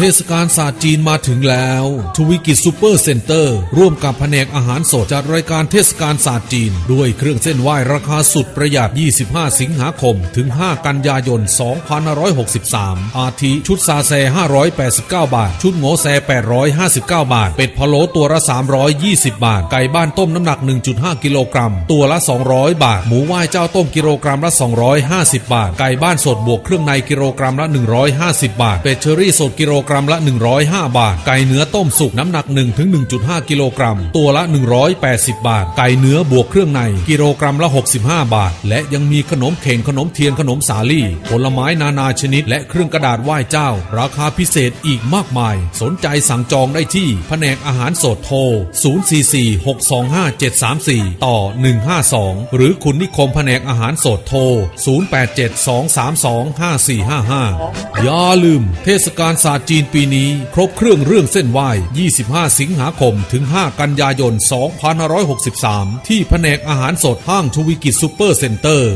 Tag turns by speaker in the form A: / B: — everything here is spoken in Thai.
A: เทศกาลศาสตร์จีนมาถึงแล้ว ทวิกิจซูเปอร์เซ็นเตอร์ ร่วมกับแผนกอาหารสดจัดรายการเทศกาลศาสตร์จีน ด้วยเครื่องเส้นไหว้ราคาสุดประหยัด 25 สิงหาคม ถึง 5 กันยายน 2563 อาทิชุดซาแซ 589 บาท ชุดโงแซ 859 บาท เป็ดพะโล้ตัวละ 320 บาท ไก่บ้านต้มน้ำหนัก 1.5 กิโลกรัม ตัวละ 200 บาท หมูไหว้เจ้าต้มกิโลกรัมละ 250 บาท ไก่บ้านสดบวกเครื่องในกิโลกรัมละ 150 บาท เป็ดเชอรี่สดกิโลกกรัมละ 105 บาท ไก่เนื้อต้มสุกน้ำหนัก 1-1.5 กิโลกรัม ตัวละ 180 บาท ไก่เนื้อบวกเครื่องใน กิโลกรัมละ 65 บาท และยังมีขนมเข่งขนมเทียนขนมสาลี่ ผลไม้นานาชนิด และเครื่องกระดาษไหว้เจ้า ราคาพิเศษอีกมากมาย สนใจสั่งจองได้ที่แผนกอาหารสดโทร 044-625-734 ต่อ 152 หรือคุณนิคมแผนกอาหารสดโทร 0872325455 อย่าลืม เทศกาลศาสตร์จีนปีนี้ครบเครื่องเรื่องเส้นไหว้ 25 สิงหาคม ถึง 5 กันยายน 2563 ที่แผนกอาหารสดห้างทวิกิจซูเปอร์เซ็นเตอร์